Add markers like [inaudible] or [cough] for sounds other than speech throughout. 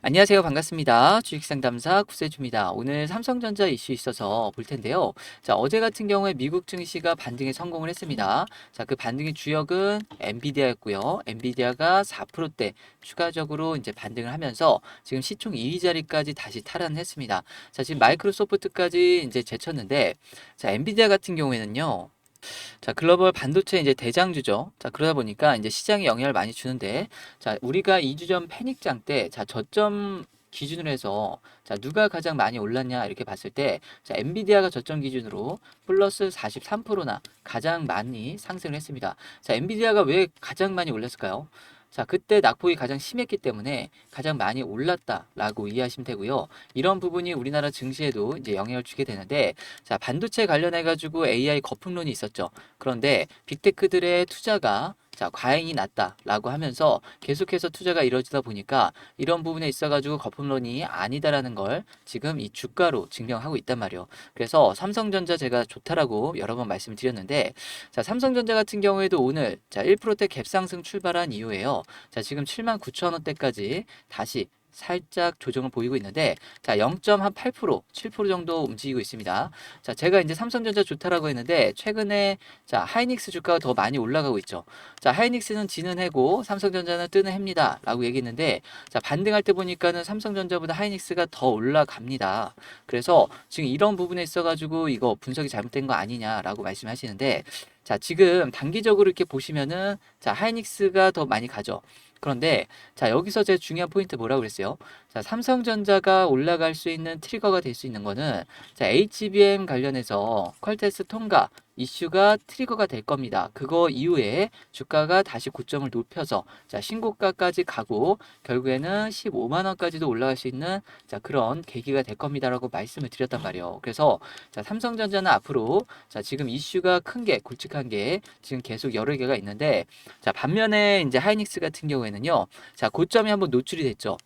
안녕하세요. 반갑습니다. 주식상담사 구세주입니다. 오늘 삼성전자 이슈 있어서 볼 텐데요. 자, 어제 같은 경우에 미국 증시가 반등에 성공을 했습니다. 자, 그 반등의 주역은 엔비디아였고요. 엔비디아가 4%대 추가적으로 이제 반등을 하면서 지금 시총 2위 자리까지 다시 탈환했습니다. 자, 지금 마이크로소프트까지 이제 제쳤는데 자, 엔비디아 같은 경우에는요. 자, 글로벌 반도체 이제 대장주죠. 자, 그러다 보니까 이제 시장에 영향을 많이 주는데, 자, 우리가 2주 전 패닉장 때, 자, 저점 기준으로 해서, 자, 누가 가장 많이 올랐냐, 이렇게 봤을 때, 자, 엔비디아가 저점 기준으로 플러스 43%나 가장 많이 상승을 했습니다. 자, 엔비디아가 왜 가장 많이 올랐을까요? 자, 그때 낙폭이 가장 심했기 때문에 가장 많이 올랐다라고 이해하시면 되고요. 이런 부분이 우리나라 증시에도 이제 영향을 주게 되는데, 자, 반도체 관련해 가지고 AI 거품론이 있었죠. 그런데 빅테크들의 투자가 자, 과잉이 났다라고 하면서 계속해서 투자가 이루어지다 보니까 이런 부분에 있어가지고 거품론이 아니다라는 걸 지금 이 주가로 증명하고 있단 말이에요. 그래서 삼성전자 제가 좋다라고 여러 번 말씀을 드렸는데, 자, 삼성전자 같은 경우에도 오늘 자, 1%대 갭상승 출발한 이후에요. 자, 지금 7만 9천 원대까지 다시 살짝 조정을 보이고 있는데 자 0.8% 7% 정도 움직이고 있습니다. 자 제가 이제 삼성전자 좋다라고 했는데 최근에 자 하이닉스 주가가 더 많이 올라가고 있죠. 자 하이닉스는 지는 해고 삼성전자는 뜨는 해입니다라고 얘기했는데 자 반등할 때 보니까는 삼성전자보다 하이닉스가 더 올라갑니다. 그래서 지금 이런 부분에 있어가지고 이거 분석이 잘못된 거 아니냐라고 말씀하시는데 자 지금 단기적으로 이렇게 보시면은 자 하이닉스가 더 많이 가죠. 그런데 자 여기서 제 중요한 포인트 뭐라고 그랬어요? 자 삼성전자가 올라갈 수 있는 트리거가 될 수 있는 거는 자 HBM 관련해서 퀄테스 통과 이슈가 트리거가 될 겁니다. 그거 이후에 주가가 다시 고점을 높여서 자 신고가까지 가고 결국에는 15만 원까지도 올라갈 수 있는 자 그런 계기가 될 겁니다라고 말씀을 드렸단 말이에요. 그래서 자 삼성전자는 앞으로 자 지금 이슈가 큰 게 굵직한 게 지금 계속 여러 개가 있는데 자 반면에 이제 하이닉스 같은 경우에는요. 자 고점이 한번 노출이 됐죠.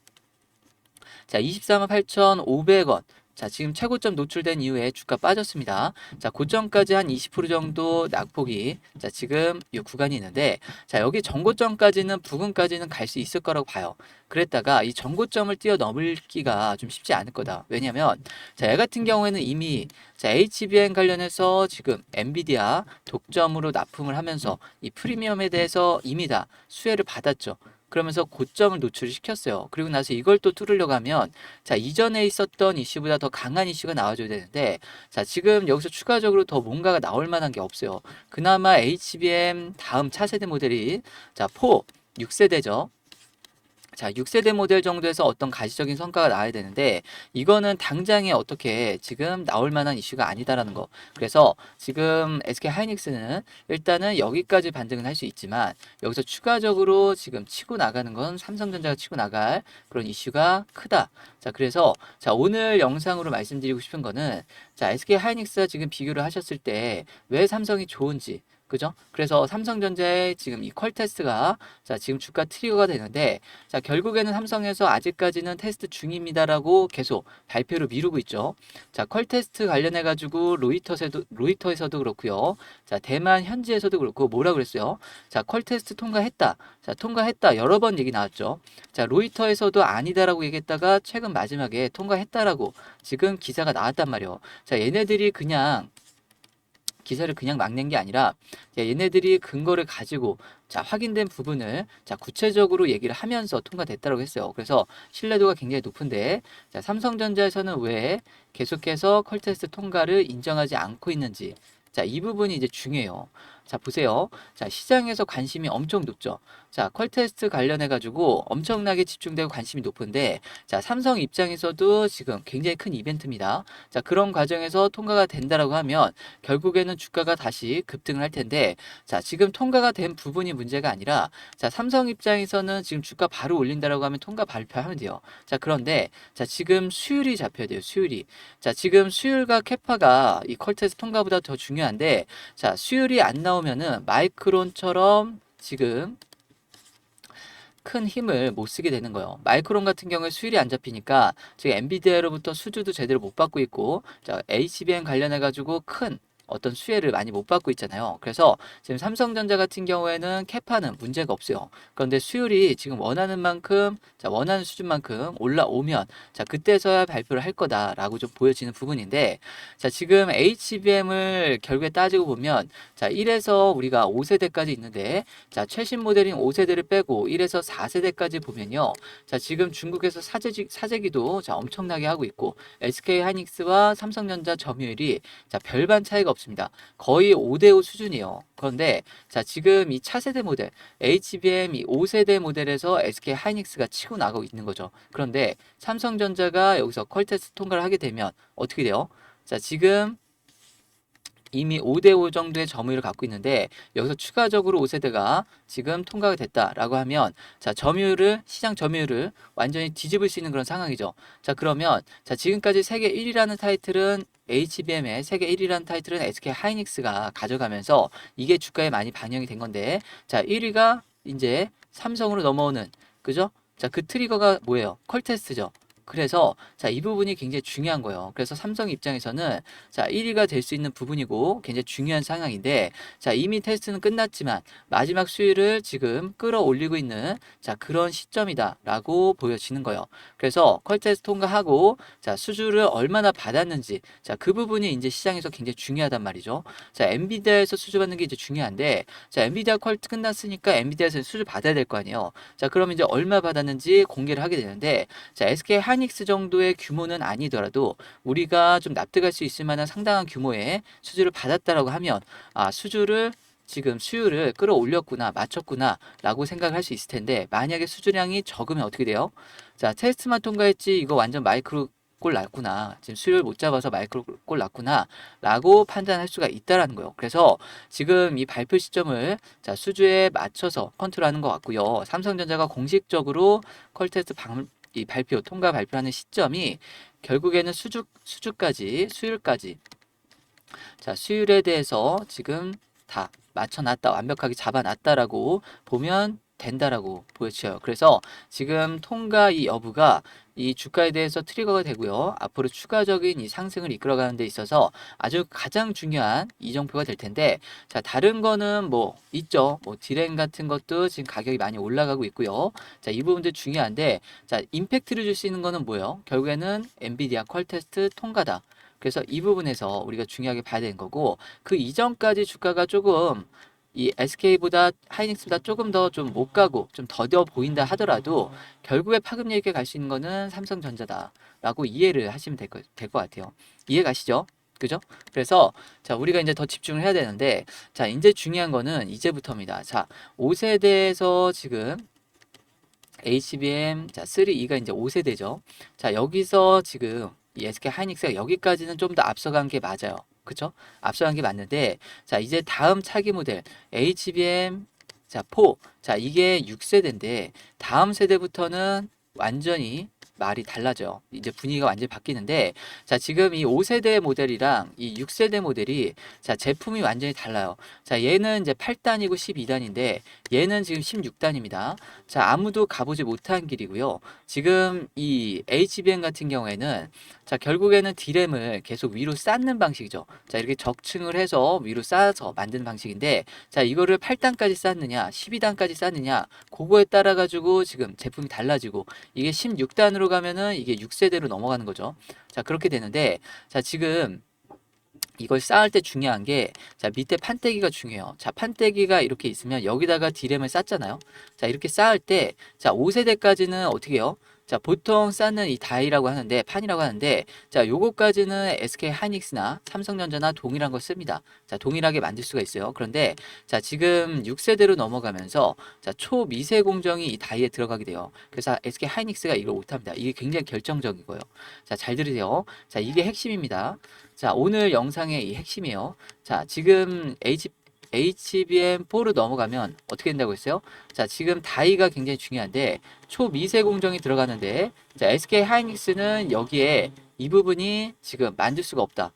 자 24만 8,500원 자, 지금 최고점 노출된 이후에 주가 빠졌습니다. 자, 고점까지 한 20% 정도 낙폭이 자, 지금 이 구간이 있는데 자, 여기 전고점까지는 부근까지는 갈 수 있을 거라고 봐요. 그랬다가 이 전고점을 뛰어넘기가 좀 쉽지 않을 거다. 왜냐면 자, 얘 같은 경우에는 이미 자, HBM 관련해서 지금 엔비디아 독점으로 납품을 하면서 이 프리미엄에 대해서 이미 다 수혜를 받았죠. 그러면서 고점을 노출시켰어요. 그리고 나서 이걸 또 뚫으려고 하면 자 이전에 있었던 이슈보다 더 강한 이슈가 나와줘야 되는데 자 지금 여기서 추가적으로 더 뭔가가 나올 만한 게 없어요. 그나마 HBM 다음 차세대 모델이 자4 6세대죠. 자, 6세대 모델 정도에서 어떤 가시적인 성과가 나와야 되는데 이거는 당장에 어떻게 지금 나올 만한 이슈가 아니다라는 거. 그래서 지금 SK 하이닉스는 일단은 여기까지 반등은 할 수 있지만 여기서 추가적으로 지금 치고 나가는 건 삼성전자가 치고 나갈 그런 이슈가 크다. 자, 그래서 자, 오늘 영상으로 말씀드리고 싶은 거는 자, SK 하이닉스와 지금 비교를 하셨을 때 왜 삼성이 좋은지 그죠? 그래서 삼성전자의 지금 이 퀄테스트가 자 지금 주가 트리거가 되는데 자 결국에는 삼성에서 아직까지는 테스트 중입니다라고 계속 발표를 미루고 있죠. 자 퀄테스트 관련해 가지고 로이터에도 로이터에서도 그렇고요. 자 대만 현지에서도 그렇고 뭐라 그랬어요? 자 퀄테스트 통과했다. 자 통과했다 여러 번 얘기 나왔죠. 자 로이터에서도 아니다라고 얘기했다가 최근 마지막에 통과했다라고 지금 기사가 나왔단 말이에요. 자 얘네들이 그냥 기사를 그냥 막 낸 게 아니라 얘네들이 근거를 가지고 자 확인된 부분을 자 구체적으로 얘기를 하면서 통과됐다고 했어요. 그래서 신뢰도가 굉장히 높은데 자 삼성전자에서는 왜 계속해서 컬테스트 통과를 인정하지 않고 있는지 자 이 부분이 이제 중요해요. 자 보세요. 자 시장에서 관심이 엄청 높죠. 자 퀄테스트 관련해 가지고 엄청나게 집중되고 관심이 높은데 자 삼성 입장에서도 지금 굉장히 큰 이벤트입니다. 자 그런 과정에서 통과가 된다라고 하면 결국에는 주가가 다시 급등을 할 텐데 자 지금 통과가 된 부분이 문제가 아니라 자 삼성 입장에서는 지금 주가 바로 올린다라고 하면 통과 발표하면 돼요. 자 그런데 자 지금 수율이 잡혀야 돼요. 수율이 자 지금 수율과 캐파가 이 퀄테스트 통과보다 더 중요한데 자 수율이 안 나오면 나오면은 마이크론처럼 지금 큰 힘을 못 쓰게 되는 거예요. 마이크론 같은 경우에 수율이 안 잡히니까 지금 엔비디아로부터 수주도 제대로 못 받고 있고 자 HBM 관련해 가지고 큰 어떤 수혜를 많이 못 받고 있잖아요. 그래서 지금 삼성전자 같은 경우에는 캐파는 문제가 없어요. 그런데 수율이 지금 원하는 만큼, 자, 원하는 수준만큼 올라오면, 자, 그때서야 발표를 할 거다라고 좀 보여지는 부분인데, 자, 지금 HBM을 결국에 따지고 보면, 자, 1에서 우리가 5세대까지 있는데, 자, 최신 모델인 5세대를 빼고 1에서 4세대까지 보면요. 자, 지금 중국에서 사재기, 사재기도 자, 엄청나게 하고 있고, SK 하이닉스와 삼성전자 점유율이 자, 별반 차이가 없 습니다. 거의 5대5 수준이에요. 그런데 자, 지금 이 차세대 모델 HBM 이 5세대 모델에서 SK 하이닉스가 치고 나가고 있는 거죠. 그런데 삼성전자가 여기서 퀄테스트 통과를 하게 되면 어떻게 돼요? 자, 지금 이미 5대5 정도의 점유율을 갖고 있는데 여기서 추가적으로 5세대가 지금 통과가 됐다라고 하면 자 점유율을 시장 점유율을 완전히 뒤집을 수 있는 그런 상황이죠. 자 그러면 자 지금까지 세계 1위라는 타이틀은 HBM의 세계 1위라는 타이틀은 SK 하이닉스가 가져가면서 이게 주가에 많이 반영이 된 건데 자 1위가 이제 삼성으로 넘어오는 그죠? 자 그 트리거가 뭐예요? 퀄테스트죠. 그래서 자, 이 부분이 굉장히 중요한 거예요. 그래서 삼성 입장에서는 자, 1위가 될 수 있는 부분이고 굉장히 중요한 상황인데 자, 이미 테스트는 끝났지만 마지막 수위를 지금 끌어올리고 있는 자, 그런 시점이다라고 보여지는 거예요. 그래서 퀄 테스트 통과하고 자, 수주를 얼마나 받았는지 자, 그 부분이 이제 시장에서 굉장히 중요하단 말이죠. 자, 엔비디아에서 수주 받는 게 이제 중요한데 자, 엔비디아 퀄 끝났으니까 엔비디아에서 수주 받아야 될 거 아니에요. 자, 그럼 이제 얼마 받았는지 공개를 하게 되는데 자, SK 하 이닉스 정도의 규모는 아니더라도 우리가 좀 납득할 수 있을 만한 상당한 규모의 수주를 받았다라고 하면 아, 수주를 지금 수율을 끌어올렸구나, 맞췄구나, 라고 생각을 할수 있을 텐데, 만약에 수주량이 적으면 어떻게 돼요? 자, 테스트만 통과했지, 이거 완전 마이크로 골 났구나. 지금 수율 못 잡아서 마이크로 골 났구나. 라고 판단할 수가 있다라는 거예요. 그래서 지금 이 발표 시점을 자, 수주에 맞춰서 컨트롤 하는 것 같고요. 삼성전자가 공식적으로 퀄테스트 방, 이 발표, 통과 발표하는 시점이 결국에는 수주, 수주까지, 수율까지. 자, 수율에 대해서 지금 다 맞춰놨다, 완벽하게 잡아놨다라고 보면 된다라고 보여져요. 그래서 지금 통과 이 여부가 이 주가에 대해서 트리거가 되고요. 앞으로 추가적인 이 상승을 이끌어가는 데 있어서 아주 가장 중요한 이정표가 될 텐데, 자, 다른 거는 뭐 있죠. 뭐 디램 같은 것도 지금 가격이 많이 올라가고 있고요. 자, 이 부분도 중요한데, 자, 임팩트를 줄 수 있는 거는 뭐예요? 결국에는 엔비디아 퀄 테스트 통과다. 그래서 이 부분에서 우리가 중요하게 봐야 되는 거고, 그 이전까지 주가가 조금 이 SK보다 하이닉스보다 조금 더 좀 못 가고 좀 더뎌 보인다 하더라도 결국에 파급력 있게 갈 수 있는 거는 삼성전자다라고 이해를 하시면 될것 될 것 같아요. 이해 가시죠? 그죠? 그래서 자 우리가 이제 더 집중을 해야 되는데 자 이제 중요한 거는 이제부터입니다. 자 5세대에서 지금 HBM 자 3E가 이제 5세대죠. 자 여기서 지금 이 SK 하이닉스가 여기까지는 좀 더 앞서간 게 맞아요. 그쵸? 앞서간 게 맞는데, 자, 이제 다음 차기 모델, HBM, 자, 4. 자, 이게 6세대인데, 다음 세대부터는 완전히 말이 달라져요. 이제 분위기가 완전히 바뀌는데, 자, 지금 이 5세대 모델이랑 이 6세대 모델이, 자, 제품이 완전히 달라요. 자, 얘는 이제 8단이고 12단인데, 얘는 지금 16단입니다. 자, 아무도 가보지 못한 길이고요. 지금 이 HBM 같은 경우에는 자, 결국에는 디램을 계속 위로 쌓는 방식이죠. 자, 이렇게 적층을 해서 위로 쌓아서 만드는 방식인데, 자, 이거를 8단까지 쌓느냐, 12단까지 쌓느냐, 그거에 따라 가지고 지금 제품이 달라지고, 이게 16단으로 가면은 이게 6세대로 넘어가는 거죠. 자, 그렇게 되는데, 자, 지금 이걸 쌓을 때 중요한 게, 자, 밑에 판때기가 중요해요. 자, 판때기가 이렇게 있으면 여기다가 디램을 쌓잖아요. 자, 이렇게 쌓을 때, 자, 5세대까지는 어떻게 해요? 자, 보통 쌓는 이 다이라고 하는데, 판이라고 하는데, 자, 요거까지는 SK 하이닉스나 삼성전자나 동일한 걸 씁니다. 자, 동일하게 만들 수가 있어요. 그런데, 자, 지금 6세대로 넘어가면서, 자, 초미세 공정이 이 다이에 들어가게 돼요. 그래서 SK 하이닉스가 이걸 못 합니다. 이게 굉장히 결정적이고요. 자, 잘 들으세요. 자, 이게 핵심입니다. 자, 오늘 영상의 이 핵심이에요. 자, 지금 H, HBM4로 넘어가면 어떻게 된다고 했어요? 자, 지금 다이가 굉장히 중요한데 초미세 공정이 들어가는데 자, SK 하이닉스는 여기에 이 부분이 지금 만들 수가 없다.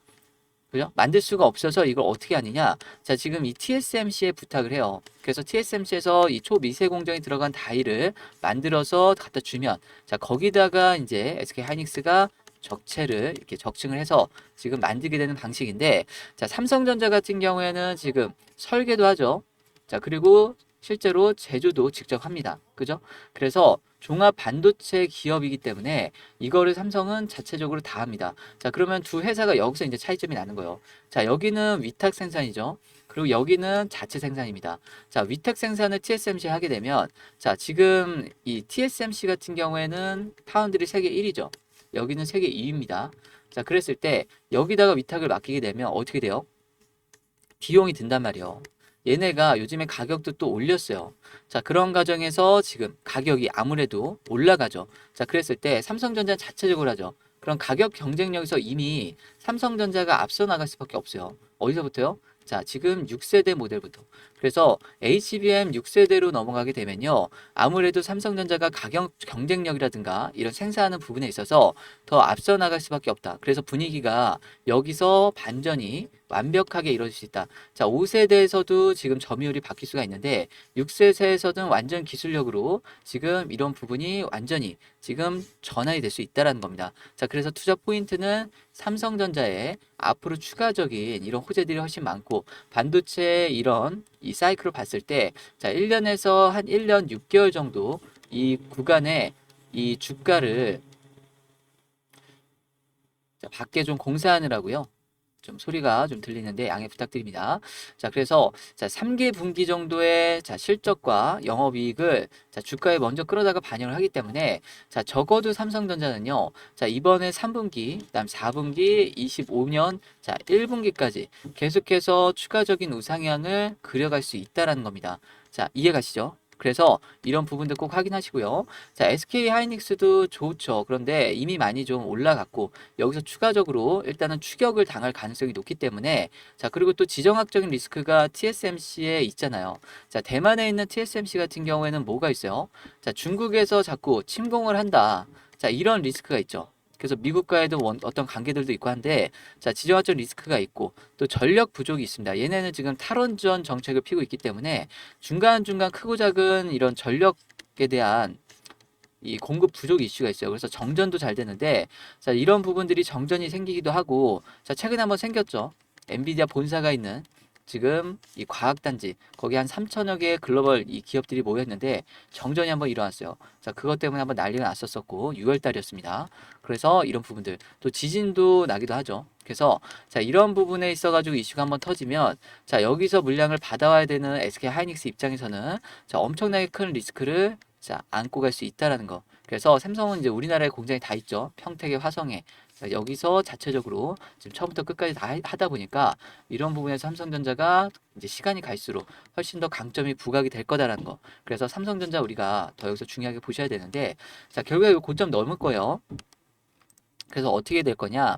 그죠? 만들 수가 없어서 이걸 어떻게 하느냐? 자, 지금 이 TSMC에 부탁을 해요. 그래서 TSMC에서 이 초미세 공정이 들어간 다이를 만들어서 갖다 주면 자, 거기다가 이제 SK 하이닉스가 적체를 이렇게 적층을 해서 지금 만들게 되는 방식인데 자, 삼성전자 같은 경우에는 지금 설계도 하죠. 자, 그리고 실제로 제조도 직접 합니다. 그죠? 그래서 종합 반도체 기업이기 때문에 이거를 삼성은 자체적으로 다 합니다. 자, 그러면 두 회사가 여기서 이제 차이점이 나는 거예요. 자, 여기는 위탁 생산이죠. 그리고 여기는 자체 생산입니다. 자, 위탁 생산을 TSMC 하게 되면 자, 지금 이 TSMC 같은 경우에는 파운드리 세계 1위죠. 여기는 세계 2위입니다. 자, 그랬을 때 여기다가 위탁을 맡기게 되면 어떻게 돼요? 비용이 든단 말이에요. 얘네가 요즘에 가격도 또 올렸어요. 자, 그런 과정에서 지금 가격이 아무래도 올라가죠. 자, 그랬을 때 삼성전자 자체적으로 하죠. 그런 가격 경쟁력에서 이미 삼성전자가 앞서 나갈 수밖에 없어요. 어디서부터요? 자, 지금 6세대 모델부터. 그래서 HBM 6세대로 넘어가게 되면요. 아무래도 삼성전자가 가격 경쟁력이라든가 이런 생산하는 부분에 있어서 더 앞서 나갈 수밖에 없다. 그래서 분위기가 여기서 반전이 완벽하게 이루어질 수 있다. 자, 5세대에서도 지금 점유율이 바뀔 수가 있는데 6세대에서는 완전 기술력으로 지금 이런 부분이 완전히 지금 전환이 될 수 있다라는 겁니다. 자, 그래서 투자 포인트는 삼성전자에 앞으로 추가적인 이런 호재들이 훨씬 많고 반도체 이런 이 사이클을 봤을 때 자, 1년에서 한 1년 6개월 정도 이 구간에 이 주가를 자, 밖에 좀 공사하느라고요. 좀 소리가 좀 들리는데 양해 부탁드립니다. 자, 그래서 자, 3개 분기 정도의 자, 실적과 영업 이익을 자, 주가에 먼저 끌어다가 반영을 하기 때문에 자, 적어도 삼성전자는요. 자, 이번에 3분기, 그다음 4분기, 25년 자, 1분기까지 계속해서 추가적인 우상향을 그려갈 수 있다라는 겁니다. 자, 이해 가시죠? 그래서 이런 부분들 꼭 확인하시고요. 자, SK 하이닉스도 좋죠. 그런데 이미 많이 좀 올라갔고 여기서 추가적으로 일단은 추격을 당할 가능성이 높기 때문에 자, 그리고 또 지정학적인 리스크가 TSMC에 있잖아요. 자, 대만에 있는 TSMC 같은 경우에는 뭐가 있어요? 자, 중국에서 자꾸 침공을 한다. 자, 이런 리스크가 있죠. 그래서 미국과에도 원- 어떤 관계들도 있고 한데 자 지정학적 리스크가 있고 또 전력 부족이 있습니다. 얘네는 지금 탈원전 정책을 피고 있기 때문에 중간 중간 크고 작은 이런 전력에 대한 이 공급 부족 이슈가 있어요. 그래서 정전도 잘 되는데 자 이런 부분들이 정전이 생기기도 하고 자 최근에 한번 생겼죠. 엔비디아 본사가 있는 지금 이 과학단지 거기 한 3천여 개의 글로벌 이 기업들이 모였는데 정전이 한번 일어났어요. 자 그것 때문에 한번 난리가 났었었고 6월 달이었습니다. 그래서 이런 부분들 또 지진도 나기도 하죠. 그래서 자 이런 부분에 있어가지고 이슈가 한번 터지면 자 여기서 물량을 받아와야 되는 SK 하이닉스 입장에서는 자 엄청나게 큰 리스크를 자 안고 갈 수 있다라는 거. 그래서 삼성은 이제 우리나라에 공장이 다 있죠. 평택에 화성에 자, 여기서 자체적으로 지금 처음부터 끝까지 다 하- 하다 보니까 이런 부분에서 삼성전자가 이제 시간이 갈수록 훨씬 더 강점이 부각이 될 거다라는 거. 그래서 삼성전자 우리가 더 여기서 중요하게 보셔야 되는데 자 결국에 이거 고점 넘을 거예요. 그래서 어떻게 될 거냐?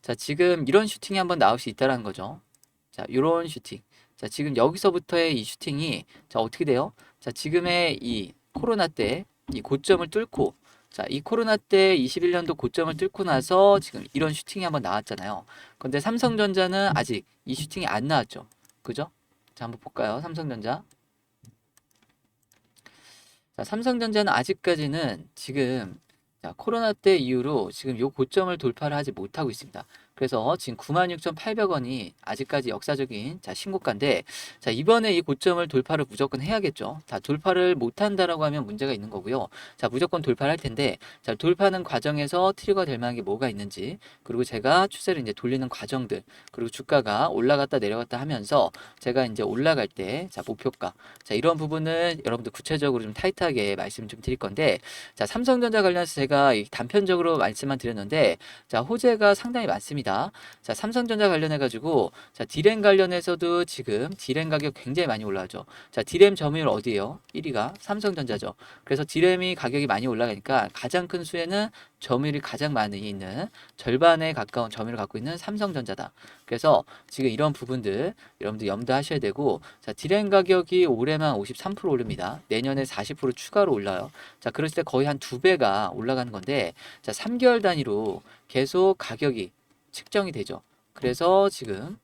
자, 지금 이런 슈팅이 한번 나올 수 있다라는 거죠. 자, 이런 슈팅. 자, 지금 여기서부터의 이 슈팅이 자, 어떻게 돼요? 자, 지금의 이 코로나 때 이 고점을 뚫고 자, 이 코로나 때 21년도 고점을 뚫고 나서 지금 이런 슈팅이 한번 나왔잖아요. 근데 삼성전자는 아직 이 슈팅이 안 나왔죠. 그죠? 자, 한번 볼까요? 삼성전자. 자, 삼성전자는 아직까지는 지금 자, 코로나 때 이후로 지금 요 고점을 돌파를 하지 못하고 있습니다. 그래서 지금 96,800원이 아직까지 역사적인 자, 신고가인데 자, 이번에 이 고점을 돌파를 무조건 해야겠죠. 자, 돌파를 못 한다라고 하면 문제가 있는 거고요. 자, 무조건 돌파를 할 텐데 자, 돌파하는 과정에서 트리거가 될 만한 게 뭐가 있는지 그리고 제가 추세를 이제 돌리는 과정들 그리고 주가가 올라갔다 내려갔다 하면서 제가 이제 올라갈 때 자, 목표가 자, 이런 부분을 여러분들 구체적으로 좀 타이트하게 말씀 좀 드릴 건데 자, 삼성전자 관련해서 제가 이 단편적으로 말씀만 드렸는데 자, 호재가 상당히 많습니다. 자, 삼성전자 관련해 가지고 자, 디램 관련해서도 지금 디램 가격 굉장히 많이 올라가죠. 자, 디램 점유율 어디예요? 1위가 삼성전자죠. 그래서 디램이 가격이 많이 올라가니까 가장 큰 수혜는 점유율이 가장 많이 있는 절반에 가까운 점유율을 갖고 있는 삼성전자다. 그래서 지금 이런 부분들 여러분들 염두하셔야 되고 자, 디램 가격이 올해만 53% 오릅니다. 내년에 40% 추가로 올라요. 자, 그랬을 때 거의 한 두 배가 올라가는 건데 자, 3개월 단위로 계속 가격이 측정이 되죠. 그래서 지금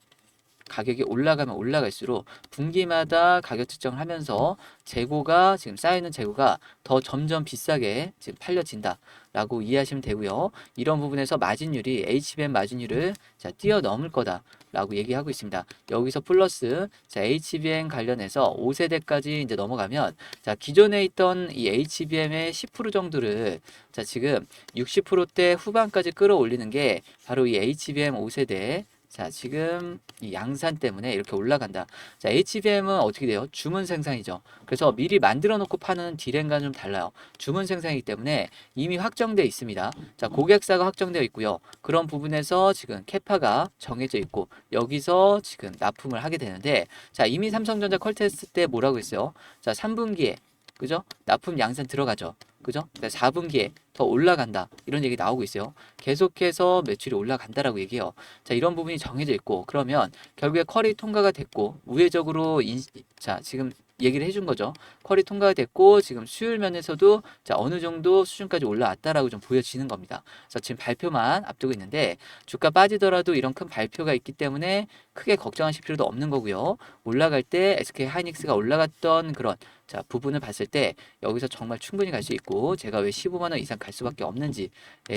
가격이 올라가면 올라갈수록 분기마다 가격 측정을 하면서 재고가 지금 쌓이는 재고가 더 점점 비싸게 지금 팔려진다라고 이해하시면 되고요. 이런 부분에서 마진율이 HBM 마진율을 자 뛰어넘을 거다 라고 얘기하고 있습니다. 여기서 플러스 자 HBM 관련해서 5세대까지 이제 넘어가면 자 기존에 있던 이 HBM의 10% 정도를 자 지금 60%대 후반까지 끌어올리는 게 바로 이 HBM 5세대 자, 지금 이 양산 때문에 이렇게 올라간다. 자, HBM은 어떻게 돼요? 주문 생산이죠. 그래서 미리 만들어 놓고 파는 디램과는 좀 달라요. 주문 생산이기 때문에 이미 확정돼 있습니다. 자, 고객사가 확정되어 있고요. 그런 부분에서 지금 캐파가 정해져 있고 여기서 지금 납품을 하게 되는데 자, 이미 삼성전자 컬 테스트 때 뭐라고 했어요? 자, 3분기에 그죠? 납품 양산 들어가죠. 그죠? 4분기에 더 올라간다. 이런 얘기 나오고 있어요. 계속해서 매출이 올라간다라고 얘기해요. 자, 이런 부분이 정해져 있고 그러면 결국에 퀄이 통과가 됐고 우회적으로 인, 자, 지금 얘기를 해준 거죠. 퀄이 통과가 됐고 지금 수율 면에서도 자 어느 정도 수준까지 올라왔다라고 좀 보여지는 겁니다. 그래서 지금 발표만 앞두고 있는데 주가 빠지더라도 이런 큰 발표가 있기 때문에 크게 걱정하실 필요도 없는 거고요. 올라갈 때 SK 하이닉스가 올라갔던 그런 자 부분을 봤을 때 여기서 정말 충분히 갈 수 있고 제가 왜 15만 원 이상 갈 수밖에 없는지에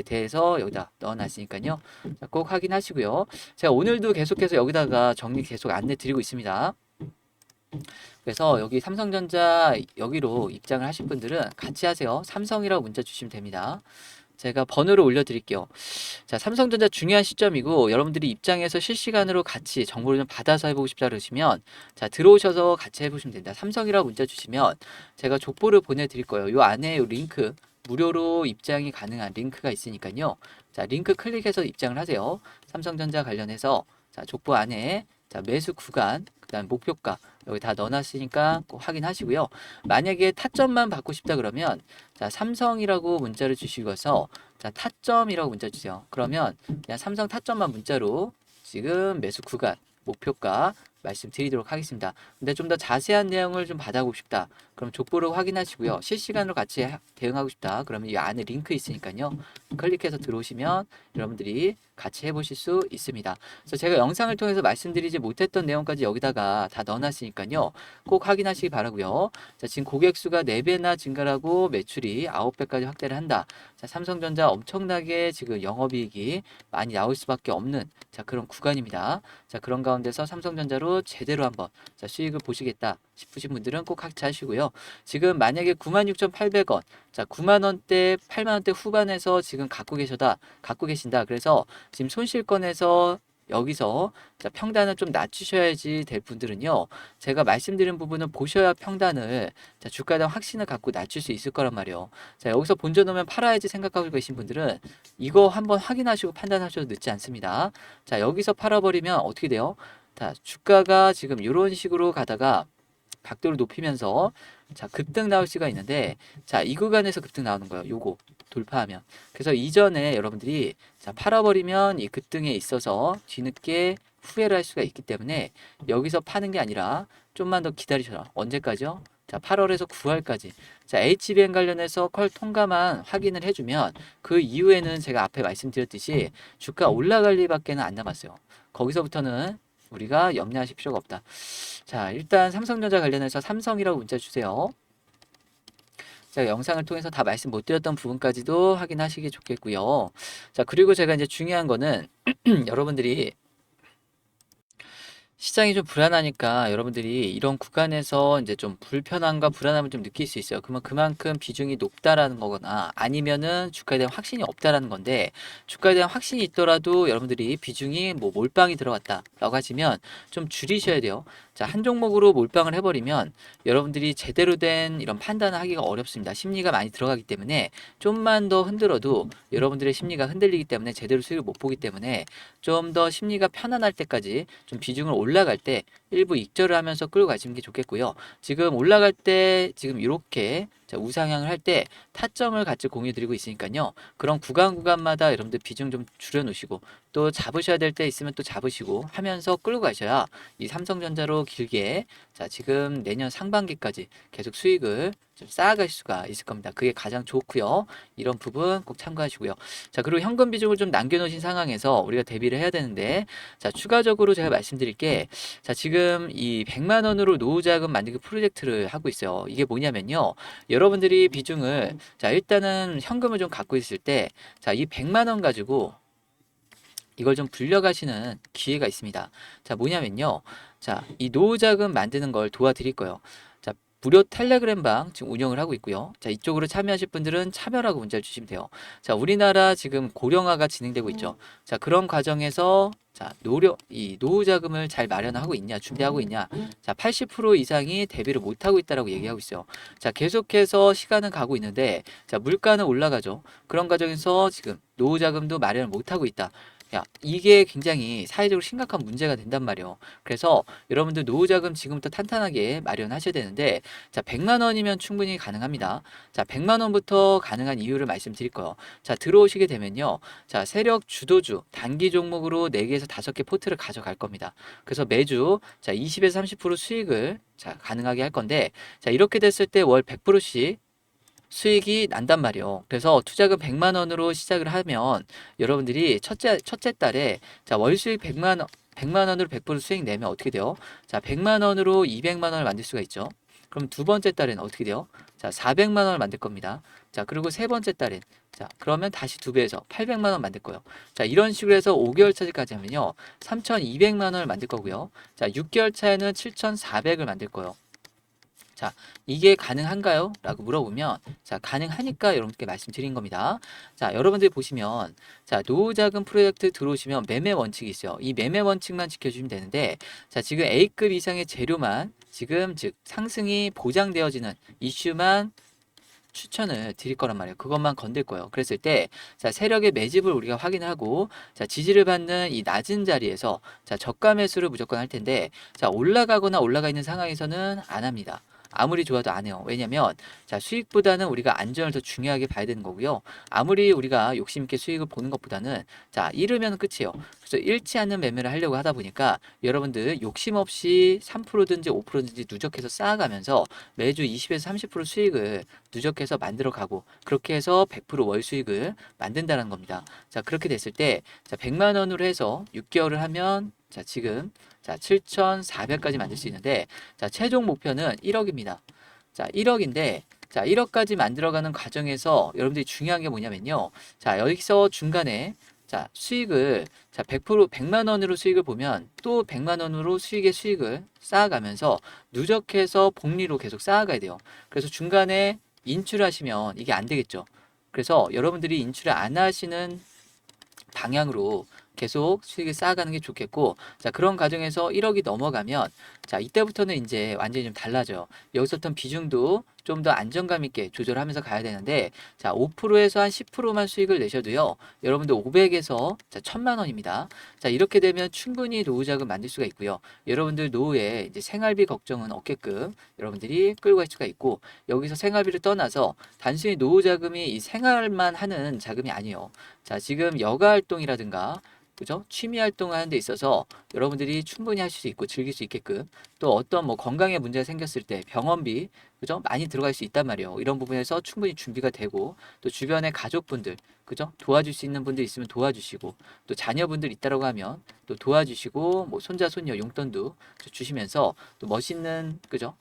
대해서 여기다 넣어놨으니까요. 자, 꼭 확인하시고요. 제가 오늘도 계속해서 여기다가 정리 계속 안내 드리고 있습니다. 그래서 여기 삼성전자 여기로 입장을 하실 분들은 같이 하세요. 삼성이라고 문자 주시면 됩니다. 제가 번호를 올려드릴게요. 자, 삼성전자 중요한 시점이고 여러분들이 입장해서 실시간으로 같이 정보를 좀 받아서 해보고 싶다 그러시면 자 들어오셔서 같이 해보시면 됩니다. 삼성이라고 문자 주시면 제가 족보를 보내드릴 거예요. 요 안에 요 링크 무료로 입장이 가능한 링크가 있으니까요. 자 링크 클릭해서 입장을 하세요. 삼성전자 관련해서 자 족보 안에 자 매수 구간 그다음 목표가 여기 다 넣어놨으니까 꼭 확인하시고요. 만약에 타점만 받고 싶다 그러면 자 삼성이라고 문자를 주시고서 자 타점이라고 문자 주세요. 그러면 그냥 삼성 타점만 문자로 지금 매수 구간 목표가 말씀드리도록 하겠습니다. 근데 좀 더 자세한 내용을 좀 받아보고 싶다. 그럼 족보를 확인하시고요. 실시간으로 같이 하- 대응하고 싶다. 그러면 이 안에 링크 있으니까요. 클릭해서 들어오시면 여러분들이 같이 해보실 수 있습니다. 그래서 제가 영상을 통해서 말씀드리지 못했던 내용까지 여기다가 다 넣어놨으니까요. 꼭 확인하시기 바라고요. 자, 지금 고객 수가 4배나 증가하고 매출이 9배까지 확대를 한다. 자, 삼성전자 엄청나게 지금 영업이익이 많이 나올 수밖에 없는 자, 그런 구간입니다. 자, 그런 가운데서 삼성전자로 제대로 한번 자, 수익을 보시겠다 싶으신 분들은 꼭 같이 하시고요. 지금 만약에 96,800원, 자, 9만 원대, 8만 원대 후반에서 지금 갖고 계셔다, 갖고 계신다. 그래서 지금 손실권에서 여기서 자, 평단을 좀 낮추셔야지 될 분들은요. 제가 말씀드린 부분은 보셔야 평단을 자, 주가당 확신을 갖고 낮출 수 있을 거란 말이에요. 자, 여기서 본전 오면 팔아야지 생각하고 계신 분들은 이거 한번 확인하시고 판단하셔도 늦지 않습니다. 자, 여기서 팔아버리면 어떻게 돼요? 자, 주가가 지금 이런 식으로 가다가 각도를 높이면서 자, 급등 나올 수가 있는데 자, 이 구간에서 급등 나오는 거예요. 요거 돌파하면. 그래서 이전에 여러분들이 자, 팔아버리면 이 급등에 있어서 뒤늦게 후회를 할 수가 있기 때문에 여기서 파는 게 아니라 좀만 더 기다리셔라. 언제까지요? 자, 8월에서 9월까지. 자, HBM 관련해서 컬 통과만 확인을 해주면 그 이후에는 제가 앞에 말씀드렸듯이 주가 올라갈 일밖에는 안 남았어요. 거기서부터는 우리가 염려하실 필요가 없다. 자, 일단 삼성전자 관련해서 삼성이라고 문자 주세요. 제가 영상을 통해서 다 말씀 못 드렸던 부분까지도 확인하시기 좋겠고요. 자, 그리고 제가 이제 중요한 거는 [clears throat] 여러분들이 시장이 좀 불안하니까 여러분들이 이런 구간에서 이제 좀 불편함과 불안함을 좀 느낄 수 있어요. 그러면 그만큼 비중이 높다라는 거거나 아니면은 주가에 대한 확신이 없다라는 건데 주가에 대한 확신이 있더라도 여러분들이 비중이 뭐 몰빵이 들어갔다라고 하시면 좀 줄이셔야 돼요. 자, 한 종목으로 몰빵을 해버리면 여러분들이 제대로 된 이런 판단을 하기가 어렵습니다. 심리가 많이 들어가기 때문에 좀만 더 흔들어도 여러분들의 심리가 흔들리기 때문에 제대로 수익을 못 보기 때문에 좀 더 심리가 편안할 때까지 좀 비중을 올 라갈 때 일부 익절을 하면서 끌고 가시는 게 좋겠고요. 지금 올라갈 때 지금 이렇게 자, 우상향을 할 때 타점을 같이 공유 드리고 있으니까요. 그런 구간 구간마다 여러분들 비중 좀 줄여 놓으시고 또 잡으셔야 될 때 있으면 또 잡으시고 하면서 끌고 가셔야 이 삼성전자로 길게 자, 지금 내년 상반기까지 계속 수익을 좀 쌓아갈 수가 있을 겁니다. 그게 가장 좋고요. 이런 부분 꼭 참고하시고요. 자, 그리고 현금 비중을 좀 남겨 놓으신 상황에서 우리가 대비를 해야 되는데, 자, 추가적으로 제가 말씀드릴 게, 자, 지금 이 100만 원으로 노후 자금 만들기 프로젝트를 하고 있어요. 이게 뭐냐면요. 분들이 비중을, 자, 일단은 현금을 좀 갖고 있을 때, 자, 이 100만 원 가지고 이걸 좀 불려가시는 기회가 있습니다. 자, 뭐냐면요. 자, 이 노후 자금 만드는 걸 도와드릴 거예요. 자, 무료 텔레그램 방 지금 운영을 하고 있고요. 자, 이쪽으로 참여하실 분들은 참여라고 문자를 주시면 돼요. 자, 우리나라 지금 고령화가 진행되고 있죠. 자, 그런 과정에서 자, 노력 이 노후 자금을 잘 마련하고 있냐, 준비하고 있냐. 자, 80% 이상이 대비를 못 하고 있다라고 얘기하고 있어요. 자, 계속해서 시간은 가고 있는데 자, 물가는 올라가죠. 그런 과정에서 지금 노후 자금도 마련을 못 하고 있다. 야, 이게 굉장히 사회적으로 심각한 문제가 된단 말이에요. 그래서 여러분들 노후 자금 지금부터 탄탄하게 마련하셔야 되는데, 자, 100만 원이면 충분히 가능합니다. 자, 100만 원부터 가능한 이유를 말씀드릴 거예요. 자, 들어오시게 되면요. 자, 세력 주도주 단기 종목으로 4개에서 5개 포트를 가져갈 겁니다. 그래서 매주 자, 20에서 30% 수익을 자, 가능하게 할 건데, 자, 이렇게 됐을 때 월 100%씩 수익이 난단 말이에요. 그래서 투자금 100만 원으로 시작을 하면 여러분들이 첫째 첫째 달에 자, 월 수익 100만 원 100만 원으로 100% 수익 내면 어떻게 돼요? 자, 100만 원으로 200만 원을 만들 수가 있죠. 그럼 두 번째 달에는 어떻게 돼요? 자, 400만 원을 만들 겁니다. 자, 그리고 세 번째 달엔 자, 그러면 다시 두 배에서 800만 원 만들 거예요. 자, 이런 식으로 해서 5개월 차까지 하면요. 3,200만 원을 만들 거고요. 자, 6개월 차에는 7,400을 만들 거예요. 자, 이게 가능한가요? 라고 물어보면, 자, 가능하니까 여러분께 말씀드린 겁니다. 자, 여러분들이 보시면, 자, 노후자금 프로젝트 들어오시면 매매 원칙이 있어요. 이 매매 원칙만 지켜주시면 되는데, 자, 지금 A급 이상의 재료만, 지금 즉, 상승이 보장되어지는 이슈만 추천을 드릴 거란 말이에요. 그것만 건들 거예요. 그랬을 때, 자, 세력의 매집을 우리가 확인하고, 자, 지지를 받는 이 낮은 자리에서, 자, 저가 매수를 무조건 할 텐데, 자, 올라가거나 올라가 있는 상황에서는 안 합니다. 아무리 좋아도 안 해요. 왜냐면, 자, 수익보다는 우리가 안전을 더 중요하게 봐야 되는 거고요. 아무리 우리가 욕심 있게 수익을 보는 것보다는, 자, 잃으면 끝이에요. 그래서 잃지 않는 매매를 하려고 하다 보니까, 여러분들 욕심 없이 3%든지 5%든지 누적해서 쌓아가면서 매주 20에서 30% 수익을 누적해서 만들어 가고, 그렇게 해서 100%월 수익을 만든다는 겁니다. 자, 그렇게 됐을 때, 자, 100만 원으로 해서 6개월을 하면, 자, 지금, 자, 7,400까지 만들 수 있는데, 자, 최종 목표는 1억입니다. 자, 1억인데, 자, 1억까지 만들어가는 과정에서 여러분들이 중요한 게 뭐냐면요. 자, 여기서 중간에, 자, 수익을, 자, 100%, 100만 원으로 수익을 보면 또 100만 원으로 수익의 수익을 쌓아가면서 누적해서 복리로 계속 쌓아가야 돼요. 그래서 중간에 인출하시면 이게 안 되겠죠. 그래서 여러분들이 인출을 안 하시는 방향으로 계속 수익을 쌓아가는 게 좋겠고, 자, 그런 과정에서 1억이 넘어가면, 자, 이때부터는 이제 완전히 좀 달라져요. 여기서부터 비중도 좀 더 안정감 있게 조절하면서 가야 되는데, 자, 5%에서 한 10%만 수익을 내셔도요, 여러분들 500에서 자, 1000만 원입니다. 자, 이렇게 되면 충분히 노후 자금 만들 수가 있고요. 여러분들 노후에 이제 생활비 걱정은 없게끔 여러분들이 끌고 갈 수가 있고, 여기서 생활비를 떠나서 단순히 노후 자금이 이 생활만 하는 자금이 아니에요. 자, 지금 여가 활동이라든가, 그죠? 취미 활동을 하는 데 있어서 여러분들이 충분히 하실 수 있고 즐길 수 있게끔 또 어떤 뭐 건강에 문제가 생겼을 때 병원비 그죠? 많이 들어갈 수 있단 말이에요. 이런 부분에서 충분히 준비가 되고 또 주변의 가족분들 그죠? 도와줄 수 있는 분들 있으면 도와주시고 또 자녀분들 있다라고 하면 또 도와주시고 뭐 손자 손녀 용돈도 주시면서 또 멋있는 그죠?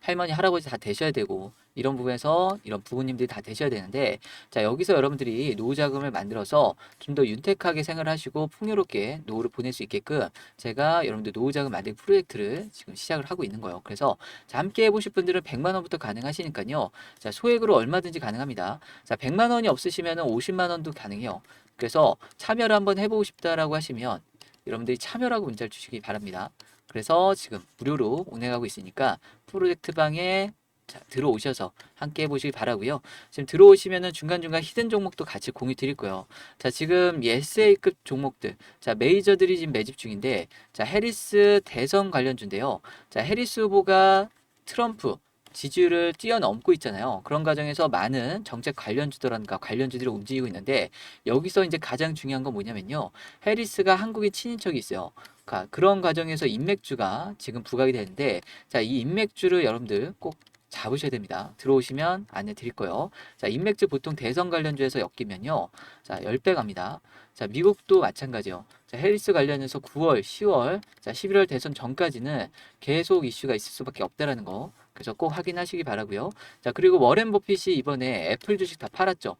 할머니 할아버지 다 되셔야 되고 이런 부분에서 이런 부모님들이 다 되셔야 되는데 자 여기서 여러분들이 노후 자금을 만들어서 좀 더 윤택하게 생활을 하시고 풍요롭게 노후를 보낼 수 있게끔 제가 여러분들 노후 자금 만들기 프로젝트를 지금 시작을 하고 있는 거예요. 그래서 자 함께 해보실 분들은 100만 원부터 가능하시니까요. 자 소액으로 얼마든지 가능합니다. 자 100만 원이 없으시면 50만 원도 가능해요. 그래서 참여를 한번 해보고 싶다라고 하시면 여러분들이 참여라고 문자를 주시기 바랍니다. 그래서 지금 무료로 운행하고 있으니까 프로젝트 방에 자, 들어오셔서 함께 해보시기 바라고요. 지금 들어오시면은 중간중간 히든 종목도 같이 공유 드릴 거예요. 자, 지금 이 SA급 종목들, 자, 메이저들이 지금 매집 중인데, 자, 해리스 대선 관련주인데요. 자, 해리스 후보가 트럼프 지지율을 뛰어넘고 있잖아요. 그런 과정에서 많은 정책 관련주들과 관련주들이 움직이고 있는데, 여기서 이제 가장 중요한 건 뭐냐면요. 해리스가 한국인 친인척이 있어요. 그러니까 그런 과정에서 인맥주가 지금 부각이 되는데, 자, 이 인맥주를 여러분들 꼭 잡으셔야 됩니다. 들어오시면 안내 드릴 거예요. 자, 인맥주 보통 대선 관련주에서 엮이면요. 자, 10배 갑니다. 자, 미국도 마찬가지요. 자, 해리스 관련해서 9월, 10월, 자, 11월 대선 전까지는 계속 이슈가 있을 수밖에 없다라는 거. 그래서 꼭 확인하시기 바라고요. 자, 그리고 워렌 버핏이 이번에 애플 주식 다 팔았죠.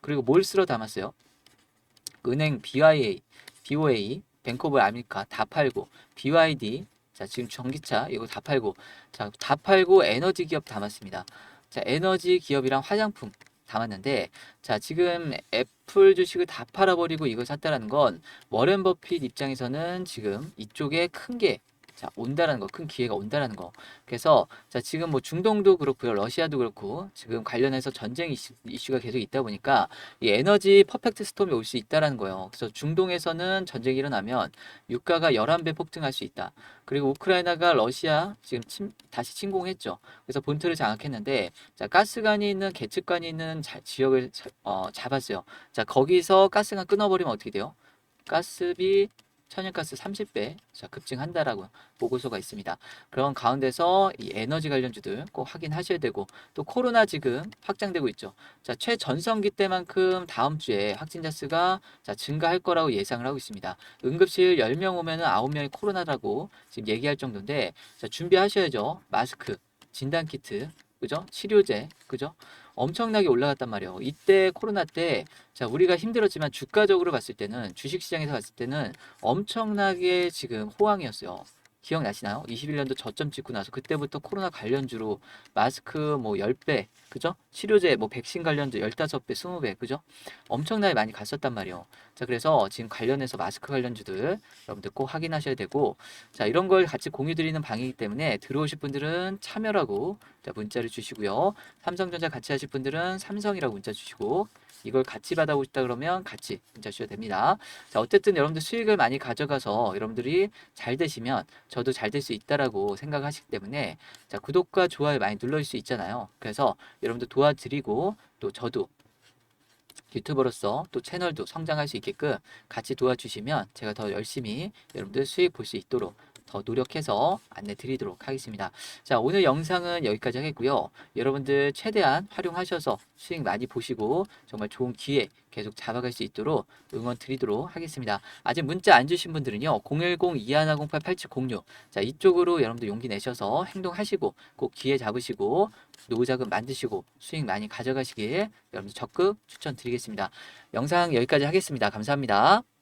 그리고 뭘 쓸어 담았어요? 은행 BIA, BOA, 뱅크 오브 아메리카 다 팔고 BYD 자 지금 전기차 이거 다 팔고 자 다 팔고 에너지 기업 담았습니다. 자 에너지 기업이랑 화장품 담았는데 자 지금 애플 주식을 다 팔아버리고 이걸 샀다라는 건 워렌 버핏 입장에서는 지금 이쪽에 큰게 자 온다라는 거, 큰 기회가 온다라는 거. 그래서 자 지금 뭐 중동도 그렇고요, 러시아도 그렇고 지금 관련해서 전쟁 이슈, 이슈 가 계속 있다 보니까 이 에너지 퍼펙트 스톰이 올 수 있다라는 거예요. 그래서 중동에서는 전쟁이 일어나면 유가가 11배 폭등할 수 있다. 그리고 우크라이나가 러시아 지금 침, 다시 침공했죠. 그래서 본토를 장악했는데 자, 가스관이 있는 계측관이 있는 자- 지역을 자- 어, 잡았어요. 자, 거기서 가스관 끊어버리면 어떻게 돼요? 가스비 천연가스 30배 자, 급증한다라고 보고서가 있습니다. 그런 가운데서 이 에너지 관련주들 꼭 확인하셔야 되고 또 코로나 지금 확장되고 있죠. 자, 최전성기 때만큼 다음 주에 확진자 수가 자, 증가할 거라고 예상을 하고 있습니다. 응급실 10명 오면은 9명이 코로나라고 지금 얘기할 정도인데 자, 준비하셔야죠. 마스크, 진단 키트, 그죠? 치료제, 그죠? 엄청나게 올라갔단 말이에요. 이때 코로나 때 자, 우리가 힘들었지만 주가적으로 봤을 때는 주식 시장에서 봤을 때는 엄청나게 지금 호황이었어요. 기억나시나요? 21년도 저점 찍고 나서 그때부터 코로나 관련주로 마스크 뭐 10배, 그죠? 치료제 뭐 백신 관련주 15배, 20배, 그죠? 엄청나게 많이 갔었단 말이에요. 자, 그래서 지금 관련해서 마스크 관련주들 여러분들 꼭 확인하셔야 되고 자, 이런 걸 같이 공유 드리는 방이기 때문에 들어오실 분들은 참여라고 자, 문자를 주시고요. 삼성전자 같이 하실 분들은 삼성이라고 문자 주시고 이걸 같이 받아보고 싶다 그러면 같이 문자 주셔도 됩니다. 자, 어쨌든 여러분들 수익을 많이 가져가서 여러분들이 잘 되시면 저도 잘 될 수 있다라고 생각하시기 때문에 자, 구독과 좋아요 많이 눌러줄 수 있잖아요. 그래서 여러분들 도와드리고 또 저도 유튜버로서 또 채널도 성장할 수 있게끔 같이 도와주시면 제가 더 열심히 여러분들 수익 볼 수 있도록 더 노력해서 안내 드리도록 하겠습니다. 자, 오늘 영상은 여기까지 하겠고요. 여러분들 최대한 활용하셔서 수익 많이 보시고 정말 좋은 기회 계속 잡아갈 수 있도록 응원 드리도록 하겠습니다. 아직 문자 안 주신 분들은요. 010-2108-8706 자, 이쪽으로 여러분들 용기 내셔서 행동하시고 꼭 기회 잡으시고 노후자금 만드시고 수익 많이 가져가시길 여러분들 적극 추천드리겠습니다. 영상 여기까지 하겠습니다. 감사합니다.